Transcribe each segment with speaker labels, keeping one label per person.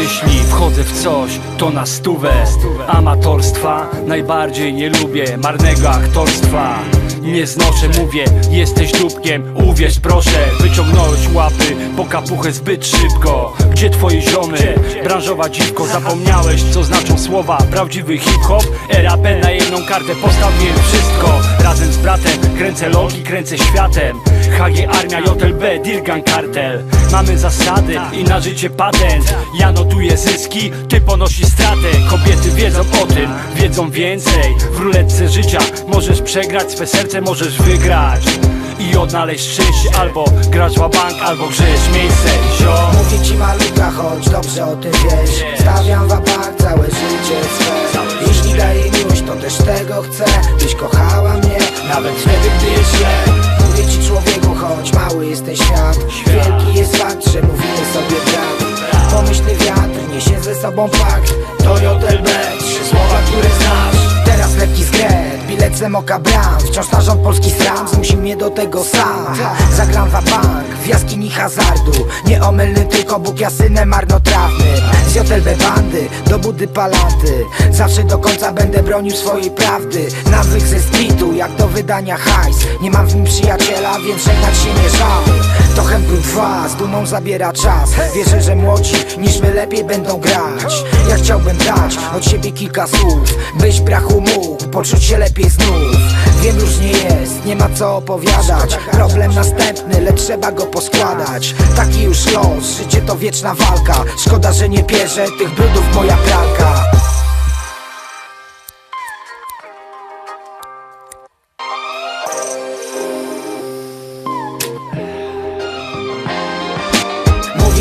Speaker 1: Jeśli wchodzę w coś, to na stówę. Amatorstwa najbardziej nie lubię Marnego aktorstwa. Nie znoszę, mówię, jesteś dupkiem. Uwierz proszę, wyciągnąłeś łapy Po kapuchę zbyt szybko. Gdzie twoje ziomy? Branżowa dziwko. Zapomniałeś, co znaczą słowa. Prawdziwy hip-hop RAP na jedną kartę. Postawiłem wszystko. Razem z bratem Kręcę logi, kręcę światem. HG Armia, JLB, Dirgan Kartel. Mamy zasady i na życie patent. Ja notuję zyski, ty ponosisz stratę. Kobiety wiedzą o tym, wiedzą więcej. W ruletce życia możesz przegrać swe serce, możesz wygrać. I odnaleźć szczęście Albo grasz w bank, albo grzejesz miejsce. Ziom.
Speaker 2: Mówię ci malutka, choć dobrze o tym wiesz. Stawiam w bank całe życie swe. Jeśli daję miłość, to też tego chcę Byś kochała mnie, nawet wtedy, gdy jest źle Mówię ci człowieku, choć mały jest ten świat. Wielki jest fakt, że mówimy sobie brat Pomyślny wiatr niesie ze sobą fakt To JLB, trzy słowa, które znasz. Teraz lekki zgret, bilet Semoka Bram Wciąż na rząd polski sram, zmusi mnie do tego sam. Zagram w bank, w jaskini hazardu. Nieomylny tylko Bóg, ja synem marnotrawny. Z JLB bandy, do budy palanty. Zawsze do końca będę bronił swojej prawdy. Nawyk ze streetu, jak do wydania hajs. Nie mam w nim przyjaciela, więc żegnać się nie żal Hembrut 2, z dumą zabiera czas. Wierzę, że młodzi niż my lepiej będą grać. Ja chciałbym dać od siebie kilka słów Byś brachu mógł poczuć się lepiej znów. Wiem już nie jest, nie ma co opowiadać. Problem następny, lecz trzeba go poskładać. Taki już los, życie to wieczna walka. Szkoda, że nie bierze tych brudów moja pralka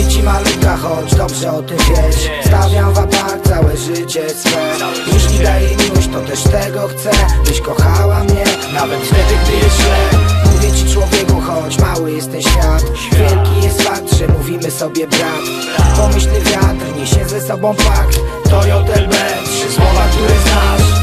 Speaker 2: Mówię ci malutka, choć dobrze o tym wiesz. Stawiam w bank całe życie swe. Jeśli daję miłość, to też tego chcę Byś kochała mnie, nawet wtedy, gdy jest źle. Mówię ci człowieku, choć mały jest ten świat. Wielki jest fakt, że mówimy sobie brat. Pomyślny wiatr niesie ze sobą fakt To JLB, trzy słowa, które znasz